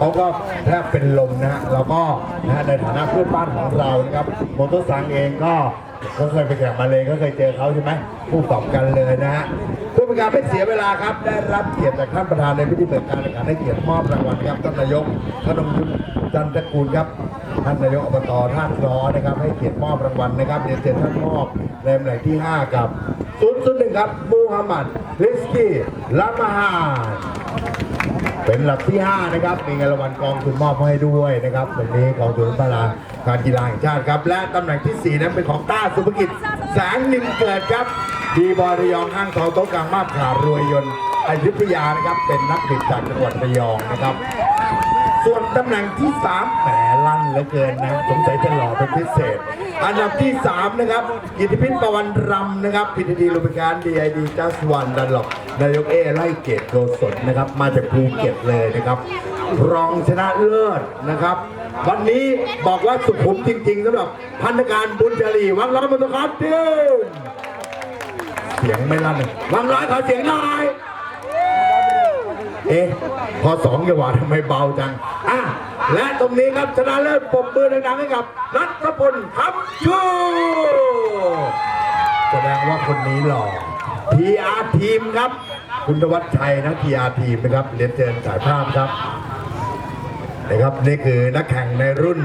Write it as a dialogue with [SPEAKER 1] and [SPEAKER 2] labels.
[SPEAKER 1] เขาก็แทบเป็นลมนะฮะแล้วก็นะฮะในฐานะเพื่อนบ้านของเรานะครับโมโตซังเองก็ก็เคยไปแข่งมาเลยก็เคยเจอเขาใช่ไหมผู้ตอบกันเลยนะฮะเพื่อเป็นการไม่เสียเวลาครับ ได้รับเกียรติจากท่านประธานในพิธีเปิดการแข่งขันให้เกียรติมอบรางวัลครับท่านนายกพนมยุทธจันทกูลครับท่านนายกอบตท่าร้อนะครับ ให้เกียรติมอบรางวัลนะครับเรียนเชิญท่านมอบในตำแหน่งที่ 5 กับศูนย์ศูนย์หนึ่งครับมูฮัมหมัดลิสกี้ลามาฮาน เป็นลักที่ 5 นะครับ มีเงินรางวัลกองทุนมอบให้ด้วยนะครับวันนี้กองทุนพัฒนาการกีฬาแห่งชาติครับ และตำแหน่งที่ 4 นั้นเป็นของต้าสุภกิจแสงนิมเกิดครับดีบอยระยองห้างทองโต๊ะกลางมาบขารวยยนต์อยุธยานะครับ เป็นนักบิดจากจังหวัดระยองนะครับ ส่วนตำแหน่งที่ 3แหมลั่นเหลือเกินนะสงสัยจะหล่อเป็นพิเศษ อันดับที่ 3 นะครับกิติพิษประวันรำนะครับพิธีดีรูปการดีไอดีจัสวันดันหลอก นายกเอไล่เกตโกศลนะครับ มาจากภูเก็ตเลยนะครับ รองชนะเลิศนะครับ วันนี้บอกว่าสุขุมจริงๆสำหรับพันธการบุญจรีวังร้อยมนตครับทีมเสียงไม่ลั่นวังร้อยขอเสียงหน่อยเอ๊ะพอสองจังหวะทำไมเบาจังอะและตรงนี้ครับชนะเลิศปรบมือดังๆให้กับ รัฐพลคำชูแสดงว่าคนนี้หล่อ ทีอาร์ทีมครับ คุณธวัชชัยนะ PR ทีมนะครับเรียนเชิญถ่ายภาพครับนะครับนี่คือนักแข่งในรุ่น